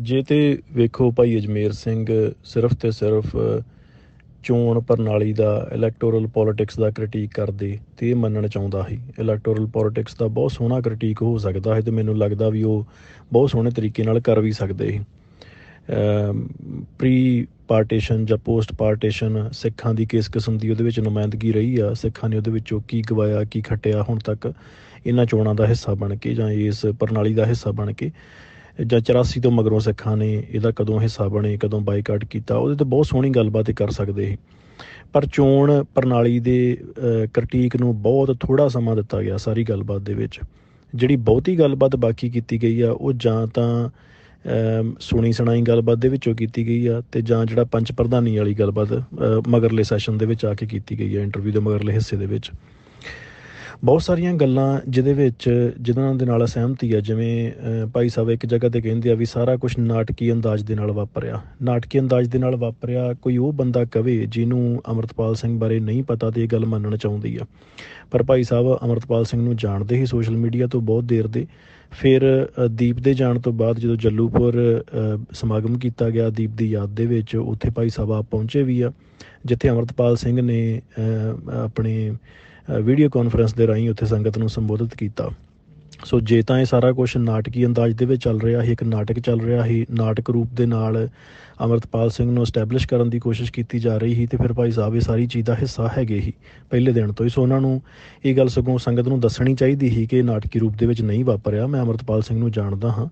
ਜੇ ਤੇ ਵੇਖੋ ਭਾਈ ਅਜਮੇਰ ਸਿੰਘ ਸਿਰਫ ਤੇ ਸਿਰਫ ਚੋਣ ਪ੍ਰਣਾਲੀ ਦਾ ਇਲੈਕਟੋਰਲ ਪੋਲਿਟਿਕਸ ਦਾ ਕ੍ਰਿਟੀਕ ਕਰਦੇ ਤੇ ਇਹ ਮੰਨਣ ਚਾਹੁੰਦਾ ਸੀ। ਇਲੈਕਟੋਰਲ ਪੋਲਿਟਿਕਸ ਦਾ ਬਹੁਤ ਸੋਹਣਾ ਕ੍ਰਿਟੀਕ ਹੋ ਸਕਦਾ ਹੈ ਤੇ ਮੈਨੂੰ ਲੱਗਦਾ ਵੀ ਉਹ ਬਹੁਤ ਸੋਹਣੇ ਤਰੀਕੇ ਨਾਲ ਕਰ ਵੀ ਸਕਦੇ ਸੀ। ਪ੍ਰੀ ਪਾਰਟੀਸ਼ਨ ਜਾਂ ਪੋਸਟ ਪਾਰਟੀਸ਼ਨ ਸਿੱਖਾਂ ਦੀ ਕਿਸ ਕਿਸਮ ਦੀ ਉਹਦੇ ਵਿੱਚ ਨੁਮਾਇੰਦਗੀ ਰਹੀ ਆ, ਸਿੱਖਾਂ ਨੇ ਉਹਦੇ ਵਿੱਚੋਂ ਕੀ ਗਵਾਇਆ, ਕੀ ਖੱਟਿਆ, ਹੁਣ ਤੱਕ ਇਹਨਾਂ ਚੋਣਾਂ ਦਾ ਹਿੱਸਾ ਬਣ ਕੇ ਜਾਂ ਇਸ ਪ੍ਰਣਾਲੀ ਦਾ ਹਿੱਸਾ ਬਣ ਕੇ ਜਾਂ 84 ਤੋਂ ਮਗਰੋਂ ਸਿੱਖਾਂ ਨੇ ਇਹਦਾ ਕਦੋਂ ਹਿੱਸਾ ਬਣੇ, ਕਦੋਂ ਬਾਈਕਾਟ ਕੀਤਾ, ਉਹਦੇ ਤੇ ਬਹੁਤ ਸੋਹਣੀ ਗੱਲਬਾਤ ਕਰ ਸਕਦੇ ਸੀ। ਪਰ ਚੋਣ ਪ੍ਰਣਾਲੀ ਦੇ ਕ੍ਰਿਟੀਕ ਨੂੰ ਬਹੁਤ ਥੋੜਾ ਸਮਾਂ ਦਿੱਤਾ ਗਿਆ ਸਾਰੀ ਗੱਲਬਾਤ ਦੇ ਵਿੱਚ। ਜਿਹੜੀ ਬਹੁਤੀ ਗੱਲਬਾਤ ਬਾਕੀ ਕੀਤੀ ਗਈ ਆ, ਉਹ ਜਾਂ ਤਾਂ ਸੁਣੀ ਸੁਣਾਈ ਗੱਲਬਾਤ ਦੇ ਵਿੱਚੋਂ ਕੀਤੀ ਗਈ ਆ ਤੇ ਜਾਂ ਜਿਹੜਾ ਪੰਚ ਪ੍ਰਧਾਨੀ ਵਾਲੀ ਗੱਲਬਾਤ ਮਗਰਲੇ ਸੈਸ਼ਨ ਦੇ ਵਿੱਚ ਆ ਕੇ ਕੀਤੀ ਗਈ ਆ ਇੰਟਰਵਿਊ ਦੇ ਮਗਰਲੇ ਹਿੱਸੇ ਦੇ ਵਿੱਚ। ਬਹੁਤ ਸਾਰੀਆਂ ਗੱਲਾਂ ਜਿਹਦੇ ਵਿੱਚ ਜਿਨ੍ਹਾਂ ਦੇ ਨਾਲ ਸਹਿਮਤੀ ਹੈ ਜਿਵੇਂ ਭਾਈ ਸਾਹਿਬ ਇੱਕ ਜਗ੍ਹਾ ਤੇ ਕਹਿੰਦੇ ਆ ਵੀ ਸਾਰਾ ਕੁਝ ਨਾਟਕੀ ਅੰਦਾਜ਼ ਦੇ ਨਾਲ ਵਾਪਰਿਆ। ਨਾਟਕੀ ਅੰਦਾਜ਼ ਦੇ ਨਾਲ ਵਾਪਰਿਆ ਕੋਈ ਉਹ ਬੰਦਾ ਕਵੇ ਜਿਹਨੂੰ ਅਮਰਤਪਾਲ ਸਿੰਘ ਬਾਰੇ ਨਹੀਂ ਪਤਾ ਤੇ ਇਹ ਗੱਲ ਮੰਨਣਾ ਚਾਹੁੰਦੀ ਆ। ਪਰ ਭਾਈ ਸਾਹਿਬ ਅਮਰਤਪਾਲ ਸਿੰਘ ਨੂੰ ਜਾਣਦੇ ਹੀ ਸੋਸ਼ਲ ਮੀਡੀਆ ਤੋਂ ਬਹੁਤ ਦੇਰ ਦੇ। ਫਿਰ ਦੀਪ ਦੇ ਜਾਣ ਤੋਂ ਬਾਅਦ ਜਦੋਂ ਜੱਲੂਪੁਰ ਸਮਾਗਮ ਕੀਤਾ ਗਿਆ ਦੀਪ ਦੀ ਯਾਦ ਦੇ ਵਿੱਚ, ਉੱਥੇ ਭਾਈ ਸਾਹਿਬ ਆ ਪਹੁੰਚੇ ਵੀ ਆ, ਜਿੱਥੇ ਅਮਰਤਪਾਲ ਸਿੰਘ ਨੇ ਆਪਣੇ ਵੀਡੀਓ ਕਾਨਫਰੰਸ ਦੇ ਰਾਹੀਂ ਉੱਥੇ ਸੰਗਤ ਨੂੰ ਸੰਬੋਧਿਤ ਕੀਤਾ। ਸੋ ਜੇ ਤਾਂ ਇਹ ਸਾਰਾ ਕੁਝ ਨਾਟਕੀ ਅੰਦਾਜ਼ ਦੇ ਵਿੱਚ ਚੱਲ ਰਿਹਾ ਸੀ, ਇੱਕ ਨਾਟਕ ਚੱਲ ਰਿਹਾ ਸੀ, ਨਾਟਕ ਰੂਪ ਦੇ ਨਾਲ ਅਮਰਤਪਾਲ ਸਿੰਘ ਨੂੰ ਐਸਟੈਬਲਿਸ਼ ਕਰਨ ਦੀ ਕੋਸ਼ਿਸ਼ ਕੀਤੀ ਜਾ ਰਹੀ ਸੀ, ਤੇ ਫਿਰ ਭਾਈ ਸਾਹਿਬ ਇਹ ਸਾਰੀ ਚੀਜ਼ ਦਾ ਹਿੱਸਾ ਹੈਗੇ ਹੀ ਪਹਿਲੇ ਦਿਨ ਤੋਂ ਹੀ। ਸੋ ਉਹਨਾਂ ਨੂੰ ਇਹ ਗੱਲ ਸਗੋਂ ਸੰਗਤ ਨੂੰ ਦੱਸਣੀ ਚਾਹੀਦੀ ਸੀ ਕਿ ਇਹ ਨਾਟਕੀ ਰੂਪ ਦੇ ਵਿੱਚ ਨਹੀਂ ਵਾਪਰਿਆ। ਮੈਂ ਅਮਰਤਪਾਲ ਸਿੰਘ ਨੂੰ ਜਾਣਦਾ ਹਾਂ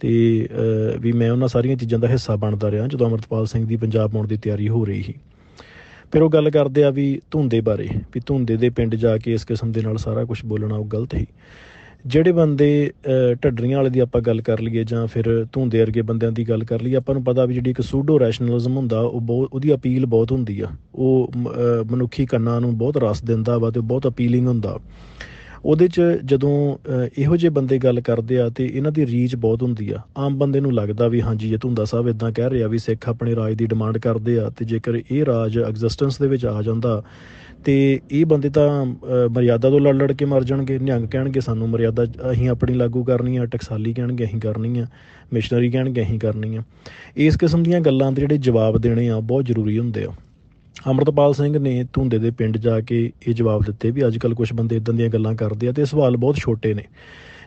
ਤੇ ਵੀ ਮੈਂ ਉਹਨਾਂ ਸਾਰੀਆਂ ਚੀਜ਼ਾਂ ਦਾ ਹਿੱਸਾ ਬਣਦਾ ਰਿਹਾ, ਜਦੋਂ ਅਮਰਤਪਾਲ ਸਿੰਘ ਦੀ ਪੰਜਾਬ ਆਉਣ ਦੀ ਤਿਆਰੀ ਹੋ ਰਹੀ ਸੀ। ਫਿਰ ਉਹ ਗੱਲ ਕਰਦੇ ਆ ਵੀ ਧੁੰਦੇ ਬਾਰੇ, ਵੀ ਧੁੰਦੇ ਦੇ ਪਿੰਡ ਜਾ ਕੇ ਇਸ ਕਿਸਮ ਦੇ ਨਾਲ ਸਾਰਾ ਕੁਝ ਬੋਲਣਾ ਉਹ ਗਲਤ ਹੈ ਜਿਹੜੇ ਬੰਦੇ ਢੱਡਰੀਆਂ ਵਾਲੇ ਦੀ ਆਪਾਂ ਗੱਲ ਕਰ ਲਈਏ ਜਾਂ ਫਿਰ ਧੁੰਦੇ ਵਰਗੇ ਬੰਦਿਆਂ ਦੀ ਗੱਲ ਕਰ ਲਈਏ, ਆਪਾਂ ਨੂੰ ਪਤਾ ਵੀ ਜਿਹੜੀ ਇੱਕ ਸੂਡੋ ਰੈਸ਼ਨਲਿਜ਼ਮ ਹੁੰਦਾ, ਉਹ ਬਹੁਤ ਉਹਦੀ ਅਪੀਲ ਬਹੁਤ ਹੁੰਦੀ ਆ। ਉਹ ਮਨੁੱਖੀ ਕੰਨਾਂ ਨੂੰ ਬਹੁਤ ਰਸ ਦਿੰਦਾ ਵਾ ਤੇ ਬਹੁਤ ਅਪੀਲਿੰਗ ਹੁੰਦਾ। ਉਹਦੇ 'ਚ ਜਦੋਂ ਇਹੋ ਜਿਹੇ ਬੰਦੇ ਗੱਲ ਕਰਦੇ ਆ ਤੇ ਇਹਨਾਂ ਦੀ ਰੀਚ ਬਹੁਤ ਹੁੰਦੀ ਆ। ਆਮ ਬੰਦੇ ਨੂੰ ਲੱਗਦਾ ਵੀ ਹਾਂਜੀ, ਇਹ ਧੁੰਦਾ ਸਾਹਿਬ ਇਦਾਂ ਕਹਿ ਰਿਹਾ ਵੀ ਸਿੱਖ ਆਪਣੇ ਰਾਜ ਦੀ ਡਿਮਾਂਡ ਕਰਦੇ ਆ ਤੇ ਜੇਕਰ ਇਹ ਰਾਜ ਐਗਜ਼ਿਸਟੈਂਸ ਦੇ ਵਿੱਚ ਆ ਜਾਂਦਾ ਤੇ ਇਹ ਬੰਦੇ ਤਾਂ ਮਰਿਆਦਾ ਤੋਂ ਲੜ ਲੜ ਕੇ ਮਰ ਜਾਣਗੇ, ਨਿਹੰਗ ਕਹਿਣਗੇ ਸਾਨੂੰ ਮਰਿਆਦਾ ਅਸੀਂ ਆਪਣੀ ਲਾਗੂ ਕਰਨੀ ਆ, ਟਕਸਾਲੀ ਕਹਿਣਗੇ ਅਸੀਂ ਕਰਨੀ ਆ ਮਿਸ਼ਨਰੀ ਕਹਿਣਗੇ ਅਸੀਂ ਕਰਨੀ ਆ। ਇਸ ਕਿਸਮ ਦੀਆਂ ਗੱਲਾਂ ਦੇ ਜਿਹੜੇ ਜਵਾਬ ਦੇਣੇ ਆ, ਬਹੁਤ ਜ਼ਰੂਰੀ ਹੁੰਦੇ ਆ। ਅਮਰਤਪਾਲ ਸਿੰਘ ਨੇ ਧੁੰਦੇ ਦੇ ਪਿੰਡ ਜਾ ਕੇ ਇਹ ਜਵਾਬ ਦਿੱਤੇ ਵੀ ਅੱਜ ਕੱਲ ਕੁਝ ਬੰਦੇ ਇਦਾਂ ਦੀਆਂ ਗੱਲਾਂ ਕਰਦੇ ਆ ਤੇ ਸਵਾਲ ਬਹੁਤ ਛੋਟੇ ਨੇ,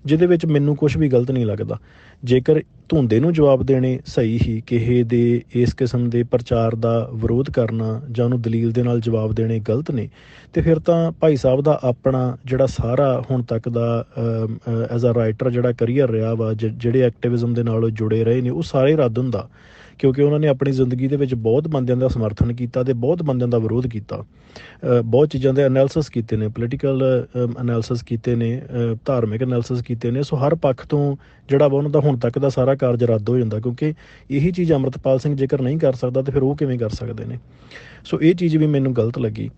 ਜਿਹਦੇ ਵਿੱਚ ਮੈਨੂੰ ਕੁਝ ਵੀ ਗਲਤ ਨਹੀਂ ਲੱਗਦਾ। ਜੇਕਰ ਧੁੰਦੇ ਨੂੰ ਜਵਾਬ ਦੇਣੇ ਸਹੀ ਹੀ, ਕਿਸੇ ਦੇ ਇਸ ਕਿਸਮ ਦੇ ਪ੍ਰਚਾਰ ਦਾ ਵਿਰੋਧ ਕਰਨਾ ਜਾਂ ਉਹਨੂੰ ਦਲੀਲ ਦੇ ਨਾਲ ਜਵਾਬ ਦੇਣੇ ਗਲਤ ਨੇ, ਤੇ ਫਿਰ ਤਾਂ ਭਾਈ ਸਾਹਿਬ ਦਾ ਆਪਣਾ ਜਿਹੜਾ ਸਾਰਾ ਹੁਣ ਤੱਕ ਦਾ ਐਜ਼ ਅ ਰਾਈਟਰ ਜਿਹੜਾ ਕਰੀਅਰ ਰਿਹਾ ਵਾ ਜਿਹੜੇ ਐਕਟਿਵਿਜ਼ਮ ਦੇ ਨਾਲ ਜੁੜੇ ਰਹੇ ਨੇ, ਉਹ ਸਾਰੇ ਰੱਦ ਹੁੰਦਾ। ਕਿਉਂਕਿ ਉਹਨਾਂ ਨੇ ਆਪਣੀ ਜ਼ਿੰਦਗੀ ਦੇ ਵਿੱਚ ਬਹੁਤ ਬੰਦਿਆਂ ਦਾ ਸਮਰਥਨ ਕੀਤਾ ਤੇ ਬਹੁਤ ਬੰਦਿਆਂ ਦਾ ਵਿਰੋਧ ਕੀਤਾ। ਬਹੁਤ ਚੀਜ਼ਾਂ ਦੇ ਐਨਾਲਿਸਿਸ ਕੀਤੇ ਨੇ ਪੋਲੀਟੀਕਲ ਐਨਾਲਿਸਿਸ ਕੀਤੇ ਨੇ ਧਾਰਮਿਕ ਐਨਾਲਿਸਿਸ ਕੀਤੇ ਨੇ। ਸੋ ਹਰ ਪੱਖ ਤੋਂ ਜਿਹੜਾ ਵਾ ਉਹਨਾਂ ਦਾ ਹੁਣ ਤੱਕ ਦਾ ਸਾਰਾ ਕਾਰਜ ਰੱਦ ਹੋ ਜਾਂਦਾ ਕਿਉਂਕਿ ਇਹੀ ਚੀਜ਼ ਅਮਰਤਪਾਲ ਸਿੰਘ ਜੇਕਰ ਨਹੀਂ ਕਰ ਸਕਦਾ ਤੇ ਫਿਰ ਉਹ ਕਿਵੇਂ ਕਰ ਸਕਦੇ ਨੇ। ਸੋ ਇਹ ਚੀਜ਼ ਵੀ ਮੈਨੂੰ ਗਲਤ ਲੱਗੀ।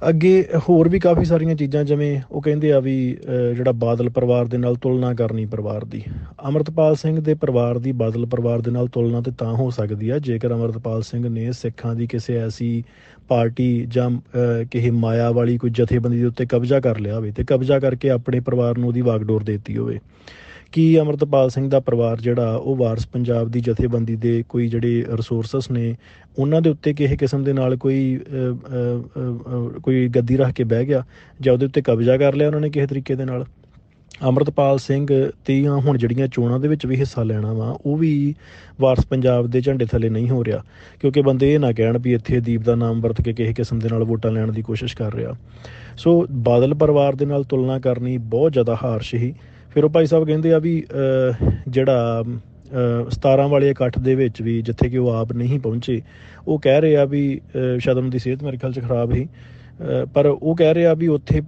ਅੱਗੇ ਹੋਰ ਵੀ ਕਾਫੀ ਸਾਰੀਆਂ ਚੀਜ਼ਾਂ, ਜਿਵੇਂ ਉਹ ਕਹਿੰਦੇ ਆ ਵੀ ਜਿਹੜਾ ਬਾਦਲ ਪਰਿਵਾਰ ਦੇ ਨਾਲ ਤੁਲਨਾ ਕਰਨੀ ਪਰਿਵਾਰ ਦੀ। ਅਮਰਤਪਾਲ ਸਿੰਘ ਦੇ ਪਰਿਵਾਰ ਦੀ ਬਾਦਲ ਪਰਿਵਾਰ ਦੇ ਨਾਲ ਤੁਲਨਾ ਤੇ ਤਾਂ ਹੋ ਸਕਦੀ ਆ, ਜੇਕਰ ਅਮਰਤਪਾਲ ਸਿੰਘ ਨੇ ਸਿੱਖਾਂ ਦੀ ਕਿਸੇ ਐਸੀ ਪਾਰਟੀ ਜਾਂ ਕਿਸੇ ਮਾਇਆ ਵਾਲੀ ਕੋਈ ਜਥੇਬੰਦੀ ਦੇ ਉੱਤੇ ਕਬਜ਼ਾ ਕਰ ਲਿਆ ਹੋਵੇ ਤੇ ਕਬਜ਼ਾ ਕਰਕੇ ਆਪਣੇ ਪਰਿਵਾਰ ਨੂੰ ਉਹਦੀ ਵਾਗਡੋਰ ਦੇਤੀ ਹੋਵੇ। ਕੀ ਅਮਰਤਪਾਲ ਸਿੰਘ ਦਾ ਪਰਿਵਾਰ ਜਿਹੜਾ, ਉਹ ਵਾਰਸ ਪੰਜਾਬ ਦੀ ਜਥੇਬੰਦੀ ਦੇ ਕੋਈ ਜਿਹੜੇ ਰਿਸੋਰਸਸ ਨੇ, ਉਹਨਾਂ ਦੇ ਉੱਤੇ ਕਿਸੇ ਕਿਸਮ ਦੇ ਨਾਲ ਕੋਈ ਕੋਈ ਗੱਦੀ ਰੱਖ ਕੇ ਬਹਿ ਗਿਆ ਜਾਂ ਉਹਦੇ ਉੱਤੇ ਕਬਜ਼ਾ ਕਰ ਲਿਆ ਉਹਨਾਂ ਨੇ ਕਿਸੇ ਤਰੀਕੇ ਦੇ ਨਾਲ। ਅਮਰਤਪਾਲ ਸਿੰਘ ਤੇ ਹੁਣ ਜਿਹੜੀਆਂ ਚੋਣਾਂ ਦੇ ਵਿੱਚ ਵੀ ਹਿੱਸਾ ਲੈਣਾ ਵਾ, ਉਹ ਵੀ ਵਾਰਸ ਪੰਜਾਬ ਦੇ ਝੰਡੇ ਥੱਲੇ ਨਹੀਂ ਹੋ ਰਿਹਾ, ਕਿਉਂਕਿ ਬੰਦੇ ਇਹ ਨਾ ਕਹਿਣ ਵੀ ਇੱਥੇ ਦੀਪ ਦਾ ਨਾਮ ਵਰਤ ਕੇ ਕਿਸੇ ਕਿਸਮ ਦੇ ਨਾਲ ਵੋਟਾਂ ਲੈਣ ਦੀ ਕੋਸ਼ਿਸ਼ ਕਰ ਰਿਹਾ। ਸੋ ਬਾਦਲ ਪਰਿਵਾਰ ਦੇ ਨਾਲ ਤੁਲਨਾ ਕਰਨੀ ਬਹੁਤ ਜ਼ਿਆਦਾ ਹਾਰਸ਼ ਹੀ ਫਿਰ ਉਹ ਭਾਈ ਸਾਹਿਬ ਕਹਿੰਦੇ ਆ ਵੀ ਜਿਹੜਾ 17 ਵਾਲੇ ਇਕੱਠ ਦੇ ਵਿੱਚ ਵੀ ਜਿੱਥੇ ਕਿ ਉਹ ਆਪ ਨਹੀਂ ਪਹੁੰਚੇ, ਉਹ ਕਹਿ ਰਹੇ ਆ ਵੀ ਸ਼ਦਮ ਦੀ ਸਿਹਤ ਮੇਰੇ ਖਿਆਲ 'ਚ ਖਰਾਬ ਸੀ। ਪਰ ਉਹ ਕਹਿ ਰਿਹਾ ਵੀ ਉੱਥੇ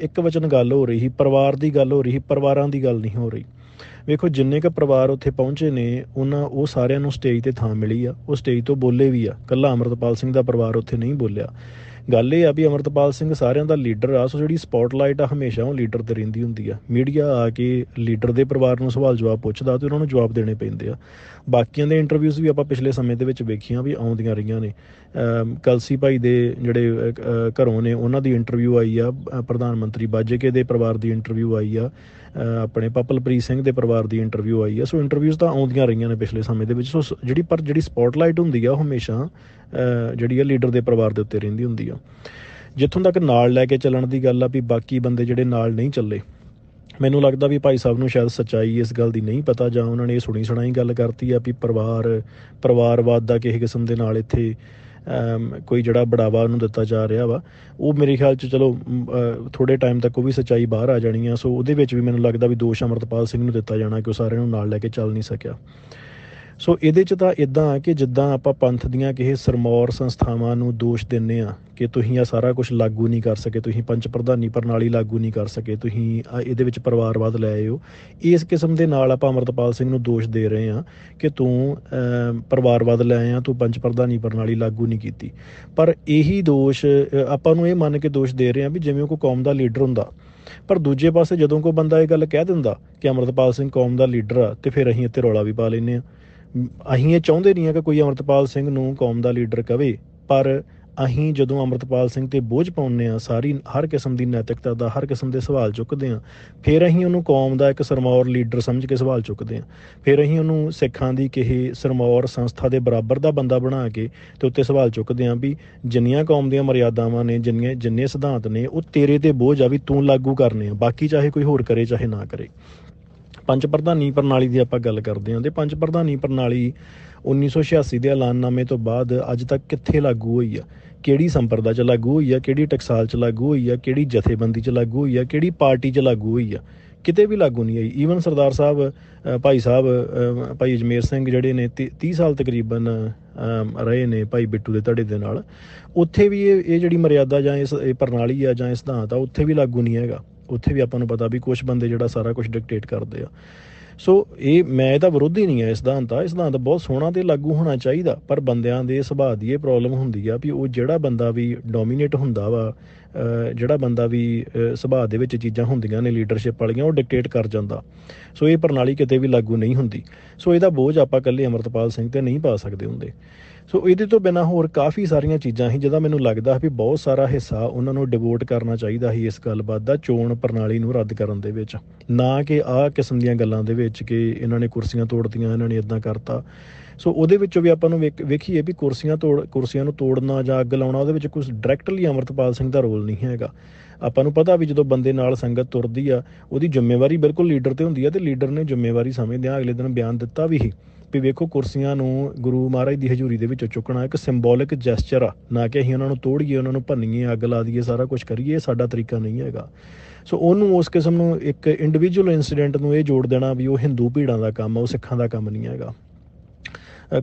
ਇੱਕ ਵਚਨ ਗੱਲ ਹੋ ਰਹੀ ਸੀ ਪਰਿਵਾਰ ਦੀ ਗੱਲ ਹੋ ਰਹੀ ਸੀ ਪਰਿਵਾਰਾਂ ਦੀ ਗੱਲ ਨਹੀਂ ਹੋ ਰਹੀ। ਵੇਖੋ, ਜਿੰਨੇ ਕ ਪਰਿਵਾਰ ਉੱਥੇ ਪਹੁੰਚੇ ਨੇ, ਉਹਨਾਂ, ਉਹ ਸਾਰਿਆਂ ਨੂੰ ਸਟੇਜ ਤੇ ਥਾਂ ਮਿਲੀ ਆ, ਉਹ ਸਟੇਜ ਤੋਂ ਬੋਲੇ ਵੀ ਆ। ਕੱਲਾ ਅਮਰਤਪਾਲ ਸਿੰਘ ਦਾ ਪਰਿਵਾਰ ਉੱਥੇ ਨਹੀਂ ਬੋਲਿਆ। ਗੱਲ ਇਹ ਆ ਵੀ ਅਮਰਤਪਾਲ ਸਿੰਘ ਸਾਰਿਆਂ ਦਾ ਲੀਡਰ ਆ, ਸੋ ਜਿਹੜੀ ਸਪੌਟਲਾਈਟ ਆ, ਹਮੇਸ਼ਾ ਉਹ ਲੀਡਰ ਤੇ ਰਹਿੰਦੀ ਹੁੰਦੀ ਆ। ਮੀਡੀਆ ਆ ਕੇ ਲੀਡਰ ਦੇ ਪਰਿਵਾਰ ਨੂੰ ਸਵਾਲ ਜਵਾਬ ਪੁੱਛਦਾ ਤੇ ਉਹਨਾਂ ਨੂੰ ਜਵਾਬ ਦੇਣੇ ਪੈਂਦੇ ਆ। ਬਾਕੀਆਂ ਦੇ ਇੰਟਰਵਿਊਜ਼ ਵੀ ਆਪਾਂ ਪਿਛਲੇ ਸਮੇਂ ਦੇ ਵਿੱਚ ਵੇਖੀਆਂ ਵੀ ਆਉਂਦੀਆਂ ਰਹੀਆਂ ਨੇ। ਕਲਸੀ ਭਾਈ ਦੇ ਜਿਹੜੇ ਘਰੋਂ ਨੇ, ਉਹਨਾਂ ਦੀ ਇੰਟਰਵਿਊ ਆਈ ਆ ਪ੍ਰਧਾਨ ਮੰਤਰੀ ਬਾਜੇਕੇ ਦੇ ਪਰਿਵਾਰ ਦੀ ਇੰਟਰਵਿਊ ਆਈ ਆ। ਆਪਣੇ ਪਪਲਪ੍ਰੀਤ ਸਿੰਘ ਦੇ ਪਰਿਵਾਰ ਦੀ ਇੰਟਰਵਿਊ ਆਈ ਹੈ ਸੋ ਇੰਟਰਵਿਊਜ਼ ਤਾਂ ਆਉਂਦੀਆਂ ਰਹੀਆਂ ਨੇ ਪਿਛਲੇ ਸਮੇਂ ਦੇ ਵਿੱਚ। ਸੋ ਜਿਹੜੀ ਪਰ ਜਿਹੜੀ ਸਪੌਟਲਾਈਟ ਹੁੰਦੀ ਆ, ਉਹ ਹਮੇਸ਼ਾ ਜਿਹੜੀ ਆ ਲੀਡਰ ਦੇ ਪਰਿਵਾਰ ਦੇ ਉੱਤੇ ਰਹਿੰਦੀ ਹੁੰਦੀ ਆ। ਜਿੱਥੋਂ ਤੱਕ ਨਾਲ ਲੈ ਕੇ ਚੱਲਣ ਦੀ ਗੱਲ ਆ ਵੀ ਬਾਕੀ ਬੰਦੇ ਜਿਹੜੇ ਨਾਲ ਨਹੀਂ ਚੱਲੇ, ਮੈਨੂੰ ਲੱਗਦਾ ਵੀ ਭਾਈ ਸਾਹਿਬ ਨੂੰ ਸ਼ਾਇਦ ਸੱਚਾਈ ਇਸ ਗੱਲ ਦੀ ਨਹੀਂ ਪਤਾ, ਜਾਂ ਉਹਨਾਂ ਨੇ ਇਹ ਸੁਣੀ ਸੁਣਾਈ ਗੱਲ ਕਰਤੀ ਆ ਵੀ ਪਰਿਵਾਰ ਪਰਿਵਾਰਵਾਦ ਦਾ ਕਿਸੇ ਕਿਸਮ ਦੇ ਨਾਲ ਇੱਥੇ ਕੋਈ ਜਿਹੜਾ ਬੜਾਵਾ ਉਹਨੂੰ ਦਿੱਤਾ ਜਾ ਰਿਹਾ ਵਾ ਉਹ ਮੇਰੇ ਖਿਆਲ ਚ ਚਲੋ ਮ, ਥੋੜੇ ਟਾਈਮ ਤੱਕ ਉਹ ਵੀ ਸੱਚਾਈ ਬਾਹਰ ਆ ਜਾਣੀ ਆ ਸੋ ਉਹਦੇ ਵਿੱਚ ਵੀ ਮੈਨੂੰ ਲੱਗਦਾ ਵੀ ਦੋਸ਼ ਅਮਰਤਪਾਲ ਸਿੰਘ ਨੂੰ ਦਿੱਤਾ ਜਾਣਾ ਕਿ ਉਹ ਸਾਰਿਆਂ ਨੂੰ ਨਾਲ ਲੈ ਕੇ ਚੱਲ ਨਹੀਂ ਸਕਿਆ। ਸੋ ਇਹਦੇ ਚ ਤਾਂ ਇਦਾਂ ਆ ਕਿ ਜਿੱਦਾਂ ਆਪਾਂ ਪੰਥ ਦੀਆਂ ਕਿਸੇ ਸਰਮੌਰ ਸੰਸਥਾਵਾਂ ਨੂੰ ਦੋਸ਼ ਦਿੰਨੇ ਆ ਕਿ ਤੁਸੀਂ ਆ ਸਾਰਾ ਕੁਝ ਲਾਗੂ ਨਹੀਂ ਕਰ ਸਕੇ, ਤੁਸੀਂ ਪੰਚ ਪ੍ਰਧਾਨੀ ਪ੍ਰਣਾਲੀ ਲਾਗੂ ਨਹੀਂ ਕਰ ਸਕੇ, ਤੁਸੀਂ ਇਹਦੇ ਵਿੱਚ ਪਰਿਵਾਰਵਾਦ ਲੈ ਆਏ ਹੋ ਇਸ ਕਿਸਮ ਦੇ ਨਾਲ ਆਪਾਂ ਅਮਰਤਪਾਲ ਸਿੰਘ ਨੂੰ ਦੋਸ਼ ਦੇ ਰਹੇ ਆ ਕਿ ਤੂੰ ਪਰਿਵਾਰਵਾਦ ਲੈ ਆਇਆ, ਤੂੰ ਪੰਚ ਪ੍ਰਧਾਨੀ ਪ੍ਰਣਾਲੀ ਲਾਗੂ ਨਹੀਂ ਕੀਤੀ। ਪਰ ਇਹੀ ਦੋਸ਼ ਆਪਾਂ ਨੂੰ ਇਹ ਮੰਨ ਕੇ ਦੋਸ਼ ਦੇ ਰਹੇ ਆ ਵੀ ਜਿਵੇਂ ਕੋਈ ਕੌਮ ਦਾ ਲੀਡਰ ਹੁੰਦਾ, ਪਰ ਦੂਜੇ ਪਾਸੇ ਜਦੋਂ ਕੋਈ ਬੰਦਾ ਇਹ ਗੱਲ ਕਹਿ ਦਿੰਦਾ ਕਿ ਅਮਰਤਪਾਲ ਸਿੰਘ ਕੌਮ ਦਾ ਲੀਡਰ ਆ, ਤੇ ਫਿਰ ਅਸੀਂ ਇੱਥੇ ਰੌਲਾ ਵੀ ਪਾ ਲੈਨੇ ਆ। ਅਸੀਂ ਇਹ ਚਾਹੁੰਦੇ ਨਹੀਂ ਆ ਕਿ ਕੋਈ ਅਮਰਤਪਾਲ ਸਿੰਘ ਨੂੰ ਕੌਮ ਦਾ ਲੀਡਰ ਕਵੇ, ਪਰ ਅਸੀਂ ਜਦੋਂ ਅਮਰਤਪਾਲ ਸਿੰਘ ਤੇ ਬੋਝ ਪਾਉਂਦੇ ਆ ਸਾਰੀ ਹਰ ਕਿਸਮ ਦੀ ਨੈਤਿਕਤਾ ਦਾ, ਹਰ ਕਿਸਮ ਦੇ ਸਵਾਲ ਚੁੱਕਦੇ ਆ ਫਿਰ ਅਸੀਂ ਉਹਨੂੰ ਕੌਮ ਦਾ ਇੱਕ ਸਰਮੌਰ ਲੀਡਰ ਸਮਝ ਕੇ ਸਵਾਲ ਚੁੱਕਦੇ ਆ ਫਿਰ ਅਸੀਂ ਉਹਨੂੰ ਸਿੱਖਾਂ ਦੀ ਕਿਸੇ ਸਰਮੌਰ ਸੰਸਥਾ ਦੇ ਬਰਾਬਰ ਦਾ ਬੰਦਾ ਬਣਾ ਕੇ ਤੇ ਉੱਤੇ ਸਵਾਲ ਚੁੱਕਦੇ ਆ ਵੀ ਜਿੰਨੀਆਂ ਕੌਮ ਦੀਆਂ ਮਰਿਆਦਾਵਾਂ ਨੇ ਜਿੰਨੀਆਂ ਜਿੰਨੇ ਸਿਧਾਂਤ ਨੇ, ਉਹ ਤੇਰੇ ਤੇ ਬੋਝ ਆ ਵੀ ਤੂੰ ਲਾਗੂ ਕਰਨੇ ਆ, ਬਾਕੀ ਚਾਹੇ ਕੋਈ ਹੋਰ ਕਰੇ, ਚਾਹੇ ਨਾ ਕਰੇ। ਪੰਜ ਪ੍ਰਧਾਨੀ ਪ੍ਰਣਾਲੀ ਦੀ ਆਪਾਂ ਗੱਲ ਕਰਦੇ ਹਾਂ ਤੇ ਪੰਜ ਪ੍ਰਧਾਨੀ ਪ੍ਰਣਾਲੀ 1986 ਦੇ ਐਲਾਨਨਾਮੇ ਤੋਂ ਬਾਅਦ ਅੱਜ ਤੱਕ ਕਿੱਥੇ ਲਾਗੂ ਹੋਈ ਆ? ਕਿਹੜੀ ਸੰਪਰਦਾ ਚ ਲਾਗੂ ਹੋਈ ਆ? ਕਿਹੜੀ ਟਕਸਾਲ ਚ ਲਾਗੂ ਹੋਈ ਆ? ਕਿਹੜੀ ਜਥੇਬੰਦੀ ਚ ਲਾਗੂ ਹੋਈ ਆ? ਕਿਹੜੀ ਪਾਰਟੀ ਚ ਲਾਗੂ ਹੋਈ ਆ? ਕਿਤੇ ਵੀ ਲਾਗੂ ਨਹੀਂ ਆਈ। ਈਵਨ ਸਰਦਾਰ ਸਾਹਿਬ ਭਾਈ ਸਾਹਿਬ ਭਾਈ ਅਜਮੇਰ ਸਿੰਘ ਜਿਹੜੇ ਨੇ 30 ਸਾਲ ਤਕਰੀਬਨ ਰਹੇ ਨੇ ਭਾਈ ਬਿੱਟੂ ਦੇ ਧੜੇ ਦੇ ਨਾਲ, ਉੱਥੇ ਵੀ ਇਹ ਇਹ ਜਿਹੜੀ ਮਰਿਆਦਾ ਜਾਂ ਇਸ, ਇਹ ਪ੍ਰਣਾਲੀ ਆ ਜਾਂ ਇਹ ਸਿਧਾਂਤ ਆ, ਉੱਥੇ ਵੀ ਲਾਗੂ ਨਹੀਂ ਹੈਗਾ। ਉੱਥੇ ਵੀ ਆਪਾਂ ਨੂੰ ਪਤਾ ਵੀ ਕੁਝ ਬੰਦੇ ਜਿਹੜਾ ਸਾਰਾ ਕੁਝ ਡਿਕਟੇਟ ਕਰਦੇ ਆ। ਸੋ ਇਹ ਮੈਂ ਇਹਦਾ ਵਿਰੋਧੀ ਨਹੀਂ ਹੈ ਇਸ ਸਿਧਾਂਤ ਦਾ। ਇਸ ਸਿਧਾਂਤ ਬਹੁਤ ਸੋਹਣਾ ਤੇ ਲਾਗੂ ਹੋਣਾ ਚਾਹੀਦਾ, ਪਰ ਬੰਦਿਆਂ ਦੇ ਸੁਭਾਅ ਦੀ ਇਹ ਪ੍ਰੋਬਲਮ ਹੁੰਦੀ ਆ ਵੀ ਉਹ ਜਿਹੜਾ ਬੰਦਾ ਵੀ ਡੋਮੀਨੇਟ ਹੁੰਦਾ ਵਾ ਜਿਹੜਾ ਬੰਦਾ ਵੀ ਸੁਭਾਅ ਦੇ ਵਿੱਚ ਚੀਜ਼ਾਂ ਹੁੰਦੀਆਂ ਨੇ ਲੀਡਰਸ਼ਿਪ ਵਾਲੀਆਂ, ਉਹ ਡਿਕਟੇਟ ਕਰ ਜਾਂਦਾ। ਸੋ ਇਹ ਪ੍ਰਣਾਲੀ ਕਿਤੇ ਵੀ ਲਾਗੂ ਨਹੀਂ ਹੁੰਦੀ। ਸੋ ਇਹਦਾ ਬੋਝ ਆਪਾਂ ਇਕੱਲੇ ਅਮਰਤਪਾਲ ਸਿੰਘ ਤੇ ਨਹੀਂ ਪਾ ਸਕਦੇ ਹੁੰਦੇ। ਸੋ ਇਹਦੇ ਤੋਂ ਬਿਨਾ ਹੋਰ ਕਾਫੀ ਸਾਰੀਆਂ ਚੀਜ਼ਾਂ ਸੀ, ਜਿਹਦਾ ਮੈਨੂੰ ਲੱਗਦਾ ਵੀ ਬਹੁਤ ਸਾਰਾ ਹਿੱਸਾ ਉਹਨਾਂ ਨੂੰ ਡਿਵੋਟ ਕਰਨਾ ਚਾਹੀਦਾ ਸੀ ਇਸ ਗੱਲਬਾਤ ਦਾ ਚੋਣ ਪ੍ਰਣਾਲੀ ਨੂੰ ਰੱਦ ਕਰਨ ਦੇ ਵਿੱਚ। ਨਾ ਕਿ ਆਹ ਕਿਸਮ ਦੀਆਂ ਗੱਲਾਂ ਦੇ ਵਿੱਚ ਕਿ ਇਹਨਾਂ ਨੇ ਕੁਰਸੀਆਂ ਤੋੜਤੀਆਂ, ਇਹਨਾਂ ਨੇ ਇਦਾਂ ਕਰਤਾ। ਸੋ ਉਹਦੇ ਵਿੱਚੋਂ ਵੀ ਆਪਾਂ ਨੂੰ ਵੇਖ- ਵੇਖੀਏ ਵੀ ਕੁਰਸੀਆਂ ਤੋੜ, ਕੁਰਸੀਆਂ ਨੂੰ ਤੋੜਨਾ ਜਾਂ ਅੱਗ ਲਾਉਣਾ, ਉਹਦੇ ਵਿੱਚ ਕੁਝ ਡਾਇਰੈਕਟਲੀ ਅਮਰਤਪਾਲ ਸਿੰਘ ਦਾ ਰੋਲ ਨਹੀਂ ਹੈਗਾ। ਆਪਾਂ ਨੂੰ ਪਤਾ ਵੀ ਜਦੋਂ ਬੰਦੇ ਨਾਲ ਸੰਗਤ ਤੁਰਦੀ ਆ, ਉਹਦੀ ਜ਼ਿੰਮੇਵਾਰੀ ਬਿਲਕੁਲ ਲੀਡਰ ਤੇ ਹੁੰਦੀ ਆ ਤੇ ਲੀਡਰ ਨੇ ਜ਼ਿੰਮੇਵਾਰੀ ਸਮਝਦਿਆਂ ਅਗਲੇ ਦਿਨ ਬਿਆਨ ਦਿੱਤਾ ਵੀ ਹੀ ਵੀ ਵੇਖੋ ਕੁਰਸੀਆਂ ਨੂੰ ਗੁਰੂ ਮਹਾਰਾਜ ਦੀ ਹਜ਼ੂਰੀ ਦੇ ਵਿੱਚੋਂ ਚੁੱਕਣਾ ਇੱਕ ਸਿੰਬੋਲਿਕ ਜੈਸਚਰ ਆ, ਨਾ ਕਿ ਅਸੀਂ ਉਹਨਾਂ ਨੂੰ ਤੋੜੀਏ, ਉਹਨਾਂ ਨੂੰ ਭੰਨੀਏ, ਅੱਗ ਲਾ ਦਈਏ, ਸਾਰਾ ਕੁਝ ਕਰੀਏ, ਇਹ ਸਾਡਾ ਤਰੀਕਾ ਨਹੀਂ ਹੈਗਾ। ਸੋ ਉਹਨੂੰ ਉਸ ਕਿਸਮ ਨੂੰ ਇੱਕ ਇੰਡੀਵਿਜੂਅਲ ਇਨਸੀਡੈਂਟ ਨੂੰ ਇਹ ਜੋੜ ਦੇਣਾ ਵੀ ਉਹ ਹਿੰਦੂ ਭੀੜਾਂ ਦਾ ਕੰਮ ਆ, ਉਹ ਸਿੱਖਾਂ ਦਾ ਕੰਮ ਨਹੀਂ ਹੈਗਾ।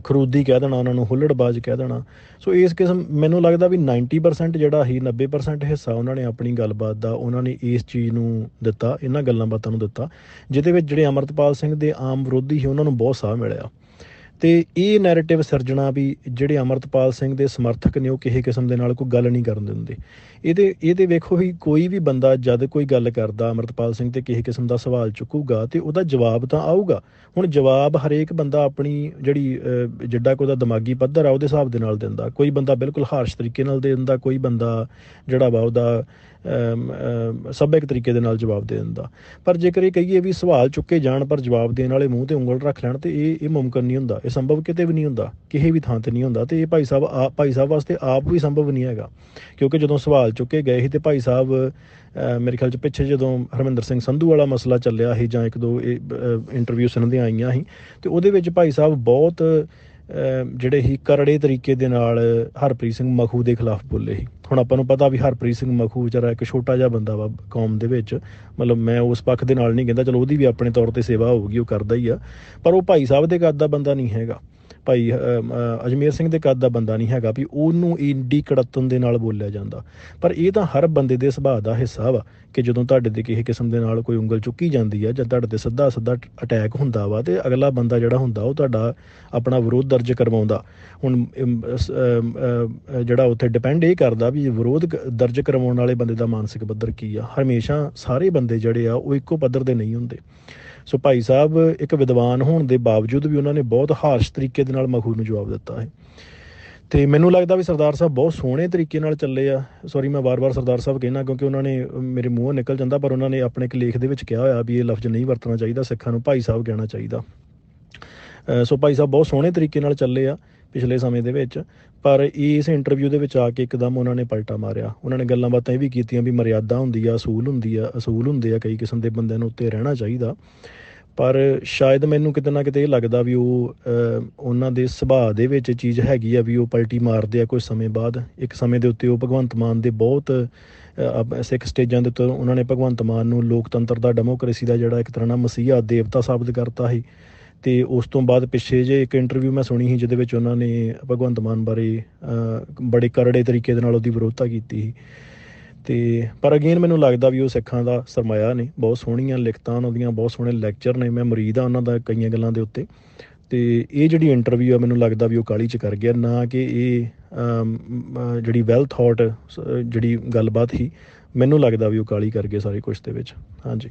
ਖਰੂਦੀ ਕਹਿ ਦੇਣਾ, ਉਹਨਾਂ ਨੂੰ ਹੁੱਲੜਬਾਜ਼ ਕਹਿ ਦੇਣਾ। ਸੋ ਇਸ ਕਿਸਮ ਮੈਨੂੰ ਲੱਗਦਾ ਵੀ 90% ਜਿਹੜਾ ਹੀ 90% ਹਿੱਸਾ ਉਹਨਾਂ ਨੇ ਆਪਣੀ ਗੱਲਬਾਤ ਦਾ, ਉਹਨਾਂ ਨੇ ਇਸ ਚੀਜ਼ ਨੂੰ ਦਿੱਤਾ, ਇਹਨਾਂ ਗੱਲਾਂ ਬਾਤਾਂ ਨੂੰ ਦਿੱਤਾ, ਜਿਹਦੇ ਵਿੱਚ ਜਿਹੜੇ ਅਮਰਤਪਾਲ ਸਿੰਘ ਦੇ ਆਮ ਵਿਰੋਧੀ ਸੀ, ਉਹਨਾਂ ਨੂੰ ਬਹੁਤ ਸਾਹ ਮਿਲਿਆ। ਤੇ ਇਹ ਨੈਰੇਟਿਵ ਸਿਰਜਣਾ ਵੀ ਜਿਹੜੇ ਅਮਰਤਪਾਲ ਸਿੰਘ ਦੇ ਸਮਰਥਕ ਨੇ ਉਹ ਕਿਸੇ ਕਿਸਮ ਦੇ ਨਾਲ ਕੋਈ ਗੱਲ ਨਹੀਂ ਕਰਨ ਦਿੰਦੇ। ਇਹਦੇ ਇਹਦੇ ਵੇਖੋ ਵੀ ਕੋਈ ਵੀ ਬੰਦਾ ਜਦ ਕੋਈ ਗੱਲ ਕਰਦਾ ਅਮਰਤਪਾਲ ਸਿੰਘ ਤੇ ਕਿਸੇ ਕਿਸਮ ਦਾ ਸਵਾਲ ਚੁੱਕੂਗਾ ਤੇ ਉਹਦਾ ਜਵਾਬ ਤਾਂ ਆਊਗਾ। ਹੁਣ ਜਵਾਬ ਹਰੇਕ ਬੰਦਾ ਆਪਣੀ ਜਿਹੜੀ ਜਿੱਡਾ ਕੋ ਦਾ ਦਿਮਾਗੀ ਪੱਧਰ ਆ ਉਹਦੇ ਹਿਸਾਬ ਦੇ ਨਾਲ ਦਿੰਦਾ। ਕੋਈ ਬੰਦਾ ਬਿਲਕੁਲ ਹਾਰਸ਼ ਤਰੀਕੇ ਨਾਲ ਦੇ ਦਿੰਦਾ ਕੋਈ ਬੰਦਾ ਜਿਹੜਾ ਵਾ ਉਹਦਾ ਅਮ, ਤਰੀਕੇ ਦੇ ਨਾਲ ਜਵਾਬ ਦੇ ਦਿੰਦਾ। ਪਰ ਜੇਕਰ ਇਹ ਕਹੀਏ ਵੀ ਸਵਾਲ ਚੁੱਕੇ ਜਾਣ ਪਰ ਜਵਾਬ ਦੇਣ ਵਾਲੇ ਮੂੰਹ ਤੇ ਉਂਗਲ ਰੱਖ ਲੈਣ ਤੇ ਇਹ ਇਹ ਮੁਮਕਨ ਨਹੀਂ ਹੁੰਦਾ। ਇਹ ਸੰਭਵ ਕਿਤੇ ਵੀ ਨਹੀਂ ਹੁੰਦਾ, ਕਿਸੇ ਵੀ ਥਾਂ ਤੇ ਨਹੀਂ ਹੁੰਦਾ ਤੇ ਇਹ ਭਾਈ ਸਾਹਿਬ ਆਪ ਭਾਈ ਸਾਹਿਬ ਵਾਸਤੇ ਆਪ ਵੀ ਸੰਭਵ ਨਹੀਂ ਹੈਗਾ। ਕਿਉਂਕਿ ਜਦੋਂ ਸਵਾਲ ਚੁੱਕੇ ਗਏ ਸੀ ਤੇ ਭਾਈ ਸਾਹਿਬ ਮੇਰੇ ਖਿਆਲ ਚ ਪਿੱਛੇ ਜਦੋਂ ਹਰਮਿੰਦਰ ਸਿੰਘ ਸੰਧੂ ਵਾਲਾ ਮਸਲਾ ਚੱਲਿਆ ਸੀ ਜਾਂ ਇੱਕ ਦੋ ਇੰਟਰਵਿਊ ਸੁਣਦੀਆਂ ਆਈਆਂ ਸੀ, ਤੇ ਉਹਦੇ ਵਿੱਚ ਭਾਈ ਸਾਹਿਬ ਬਹੁਤ ਜਿਹੜੇ ਹੀ ਕਰੜੇ ਤਰੀਕੇ ਦੇ ਨਾਲ ਹਰਪ੍ਰੀਤ ਸਿੰਘ ਮਖੂ ਦੇ ਖਿਲਾਫ ਬੋਲੇ ਸੀ। ਹੁਣ ਆਪਾਂ ਨੂੰ ਪਤਾ ਵੀ ਹਰਪ੍ਰੀਤ ਸਿੰਘ ਮਖੂ ਵਿਚਾਰਾ ਇੱਕ ਛੋਟਾ ਜਿਹਾ ਬੰਦਾ ਵਾ ਕੌਮ ਦੇ ਵਿੱਚ। ਮਤਲਬ ਮੈਂ ਉਸ ਪੱਖ ਦੇ ਨਾਲ ਨਹੀਂ ਕਹਿੰਦਾ, ਚਲੋ ਉਹਦੀ ਵੀ ਆਪਣੇ ਤੌਰ ਤੇ ਸੇਵਾ ਹੋਊਗੀ, ਉਹ ਕਰਦਾ ਹੀ ਆ। ਪਰ ਉਹ ਭਾਈ ਸਾਹਿਬ ਦੇ ਕੱਦ ਦਾ ਬੰਦਾ ਨਹੀਂ ਹੈਗਾ। ਭਾਈ ਅਜਮੇਰ ਸਿੰਘ ਦੇ ਕੱਦ ਦਾ ਬੰਦਾ ਨਹੀਂ ਹੈਗਾ ਵੀ ਉਹਨੂੰ ਇੰਡੀ ਕੜਤਨ ਦੇ ਨਾਲ ਬੋਲਿਆ ਜਾਂਦਾ। ਪਰ ਇਹ ਤਾਂ ਹਰ ਬੰਦੇ ਦੇ ਸੁਭਾਅ ਦਾ ਹਿੱਸਾ ਵਾ ਕਿ ਜਦੋਂ ਤੁਹਾਡੇ ਤੇ ਕਿਸੇ ਕਿਸਮ ਦੇ ਨਾਲ ਕੋਈ ਉਂਗਲ ਚੁੱਕੀ ਜਾਂਦੀ ਆ ਜਾਂ ਤੁਹਾਡੇ ਤੇ ਸਿੱਧਾ ਸਿੱਧਾ ਅਟੈਕ ਹੁੰਦਾ ਵਾ ਤੇ ਅਗਲਾ ਬੰਦਾ ਜਿਹੜਾ ਹੁੰਦਾ ਉਹ ਤੁਹਾਡਾ ਆਪਣਾ ਵਿਰੋਧ ਦਰਜ ਕਰਵਾਉਂਦਾ। ਹੁਣ ਜਿਹੜਾ ਉੱਥੇ ਡਿਪੈਂਡ ਇਹ ਕਰਦਾ ਵੀ ਵਿਰੋਧ ਦਰਜ ਕਰਵਾਉਣ ਵਾਲੇ ਬੰਦੇ ਦਾ ਮਾਨਸਿਕ ਪੱਧਰ ਕੀ ਆ। ਹਮੇਸ਼ਾ ਸਾਰੇ ਬੰਦੇ ਜਿਹੜੇ ਆ ਉਹ ਇੱਕੋ ਪੱਧਰ ਦੇ ਨਹੀਂ ਹੁੰਦੇ। ਸੋ ਭਾਈ ਸਾਹਿਬ ਇੱਕ ਵਿਦਵਾਨ ਹੋਣ ਦੇ ਬਾਵਜੂਦ ਵੀ ਉਹਨਾਂ ਨੇ ਬਹੁਤ ਹਾਰਸ਼ ਤਰੀਕੇ ਦੇ ਨਾਲ ਮਖੂ ਨੂੰ ਜਵਾਬ ਦਿੱਤਾ ਹੈ। ਤੇ ਮੈਨੂੰ ਲੱਗਦਾ ਵੀ ਸਰਦਾਰ ਸਾਹਿਬ ਬਹੁਤ ਸੋਹਣੇ ਤਰੀਕੇ ਨਾਲ ਚੱਲੇ ਆ। ਸੌਰੀ ਮੈਂ ਵਾਰ-ਵਾਰ ਸਰਦਾਰ ਸਾਹਿਬ ਕਹਿਣਾ ਕਿਉਂਕਿ ਉਹਨਾਂ ਨੇ ਮੇਰੇ ਮੂੰਹੋਂ ਨਿਕਲ ਜਾਂਦਾ ਪਰ ਉਹਨਾਂ ਨੇ ਆਪਣੇ ਇੱਕ ਲੇਖ ਦੇ ਵਿੱਚ ਕਿਹਾ ਹੋਇਆ ਵੀ ਇਹ ਲਫ਼ਜ਼ ਨਹੀਂ ਵਰਤਣਾ ਚਾਹੀਦਾ ਸਿੱਖਾਂ ਨੂੰ ਭਾਈ ਸਾਹਿਬ ਕਹਿਣਾ ਚਾਹੀਦਾ। ਅ, ਸੋ ਭਾਈ ਸਾਹਿਬ ਬਹੁਤ ਸੋਹਣੇ ਤਰੀਕੇ ਨਾਲ ਚੱਲੇ ਆ। ਪਿਛਲੇ ਸਮੇਂ ਦੇ ਵਿੱਚ, ਪਰ ਇਸ ਇੰਟਰਵਿਊ ਦੇ ਵਿੱਚ ਆ ਕੇ ਇੱਕਦਮ ਉਹਨਾਂ ਨੇ ਪਲਟਾ ਮਾਰਿਆ। ਉਹਨਾਂ ਨੇ ਗੱਲਾਂ ਬਾਤਾਂ ਇਹ ਵੀ ਕੀਤੀਆਂ ਵੀ ਮਰਿਆਦਾ ਹੁੰਦੀ ਆ, ਅਸੂਲ ਹੁੰਦੀ ਆ, ਅਸੂਲ ਹੁੰਦੇ ਆ ਕਈ ਕਿਸਮ ਦੇ ਬੰਦਿਆਂ ਨੂੰ ਉੱਤੇ ਰਹਿਣਾ ਚਾਹੀਦਾ। ਪਰ ਸ਼ਾਇਦ ਮੈਨੂੰ ਕਿਤੇ ਨਾ ਕਿਤੇ ਇਹ ਲੱਗਦਾ ਵੀ ਉਹ ਉਹਨਾਂ ਦੇ ਸੁਭਾਅ ਦੇ ਵਿੱਚ ਚੀਜ਼ ਹੈਗੀ ਆ ਵੀ ਉਹ ਪਲਟੀ ਮਾਰਦੇ ਆ ਕੁਝ ਸਮੇਂ ਬਾਅਦ। ਇੱਕ ਸਮੇਂ ਦੇ ਉੱਤੇ ਉਹ ਭਗਵੰਤ ਮਾਨ ਦੇ ਬਹੁਤ ਸਿੱਖ ਸਟੇਜਾਂ ਦੇ ਉੱਤੇ ਉਹਨਾਂ ਨੇ ਭਗਵੰਤ ਮਾਨ ਨੂੰ ਲੋਕਤੰਤਰ ਦਾ ਡੈਮੋਕ੍ਰੇਸੀ ਦਾ ਜਿਹੜਾ ਇੱਕ ਤਰ੍ਹਾਂ ਨਾਲ ਮਸੀਹਾ ਦੇਵਤਾ ਸਾਬਤ ਕਰਤਾ ਸੀ। ਤੇ ਉਸ ਤੋਂ ਬਾਅਦ ਪਿੱਛੇ ਜੇ ਇੱਕ ਇੰਟਰਵਿਊ ਮੈਂ ਸੁਣੀ ਸੀ, ਜਿਹਦੇ ਵਿੱਚ ਉਹਨਾਂ ਨੇ ਭਗਵੰਤ ਮਾਨ ਬਾਰੇ ਬੜੇ ਕਰੜੇ ਤਰੀਕੇ ਦੇ ਨਾਲ ਉਹਦੀ ਵਿਰੋਧਤਾ ਕੀਤੀ ਸੀ। ਤੇ, ਪਰ ਅਗੇਨ ਮੈਨੂੰ ਲੱਗਦਾ ਵੀ ਉਹ ਸਿੱਖਾਂ ਦਾ ਸਰਮਾਇਆ ਨੇ, ਬਹੁਤ ਸੋਹਣੀਆਂ ਲਿਖਤਾਂ ਉਹਨਾਂ ਦੀਆਂ ਬਹੁਤ ਸੋਹਣੇ ਲੈਕਚਰ ਨੇ, ਮੈਂ ਮਰੀਦ ਆ ਉਹਨਾਂ ਦਾ ਕਈਆਂ ਗੱਲਾਂ ਦੇ ਉੱਤੇ। ਤੇ ਇਹ ਜਿਹੜੀ ਇੰਟਰਵਿਊ ਆ, ਮੈਨੂੰ ਲੱਗਦਾ ਵੀ ਉਹ ਕਾਲੀ ਚ ਕਰ ਗਿਆ, ਨਾ ਕਿ ਇਹ ਜਿਹੜੀ ਵੈਲ ਥਾਟ ਜਿਹੜੀ ਗੱਲਬਾਤ ਸੀ, ਮੈਨੂੰ ਲੱਗਦਾ ਵੀ ਉਹ ਕਾਲੀ ਕਰ ਗਏ ਸਾਰੇ ਕੁਝ ਦੇ ਵਿੱਚ। ਹਾਂਜੀ।